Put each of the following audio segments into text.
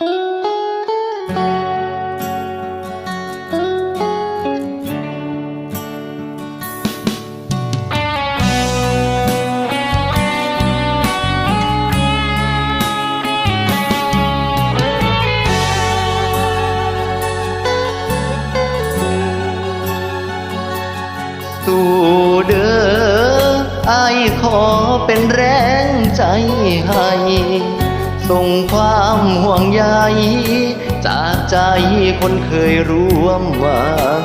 สู่เด้อไอขอเป็นแรงใจให้ ส่งความห่วงใยจากใจคนเคยร่วมหวัง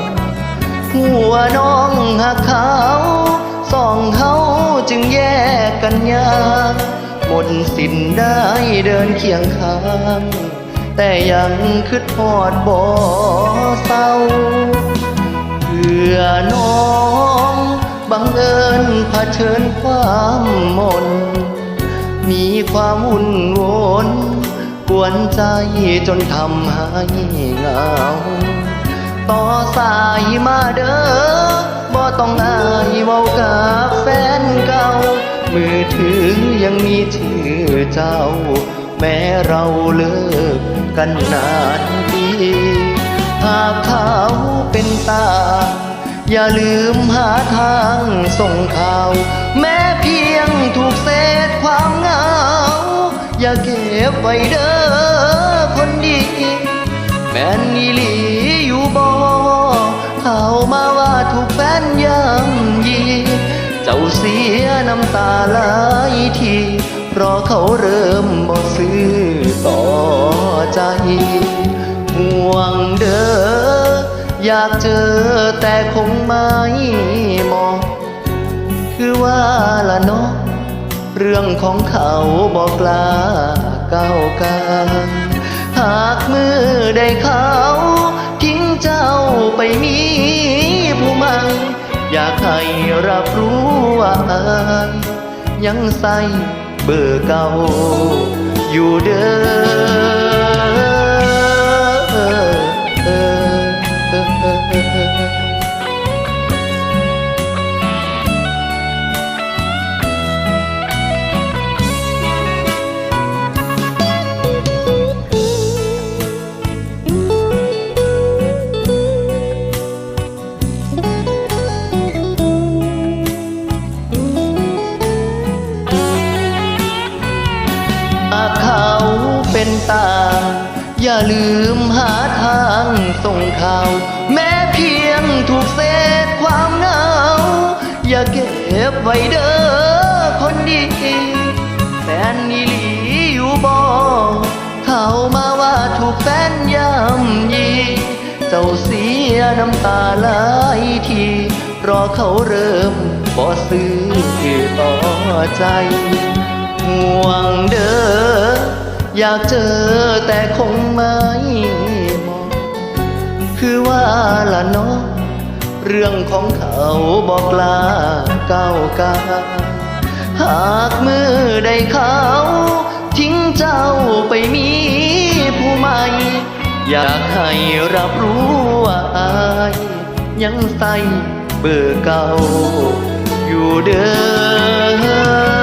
หัวน้องหักเขาสองเขาจึงแยกกันยากหมดสิ้นได้เดินเคียงข้าง แต่ยังคิดพอดบ่เศร้าเพื่อน้องบังเอิญเผชิญความมนมีความวุ่น น กวนใจจนทำให้เหงา ต่อสายมาเด้อบ่ต้องอายเว้ากับแฟนเก่า มือถือยังมีชื่อเจ้า แม้เราเลิกกันนานปีหากเขาเป็นตา อย่าลืมหาทางส่งข่าว แม้เพียงถูกเศษความเงา อย่าเก็บไว้เด้อคนดีแม่นอีหลีอยู่บ่เข้ามาว่าถูกแฟนย่ำยีเจ้าเสียน้ำตาไหลายทีเพราะเขาเริ่มบ่ซื้อต่อใจห่วงเด้ออยากเจอแต่คงไม่มอง คือว่าละเนาะ เรื่องของเขาบอกลาก้าวกายหากมือได้เขาทิ้งเจ้าไปมีผู้ใหม่อยากให้รับรู้ว่ายยังใส่เบอร์เก่าอยู่เด้อ ตาอย่าลืมหาทางส่งข่าว แม้เพียงถูกเศษความเหงา อย่าเก็บไว้เด้อคนดีแฟนอีหลีอยู่บ่เข้ามาว่าถูกแฟนย่ำยี เจ้าเสียน้ำตาไหลายทีราะเขาเริ่มบ่ซื้อต่อใจ อยากเจอแต่คงไม่มอง คือว่าละเนาะเรื่องของเขาบอกลาก้าวกาหากมือได้เขา ทิ้งเจ้าไปมีผู้ใหม่ อยากให้รับรู้ว่าอายยังใส่เบอร์เก่าอยู่เด้อ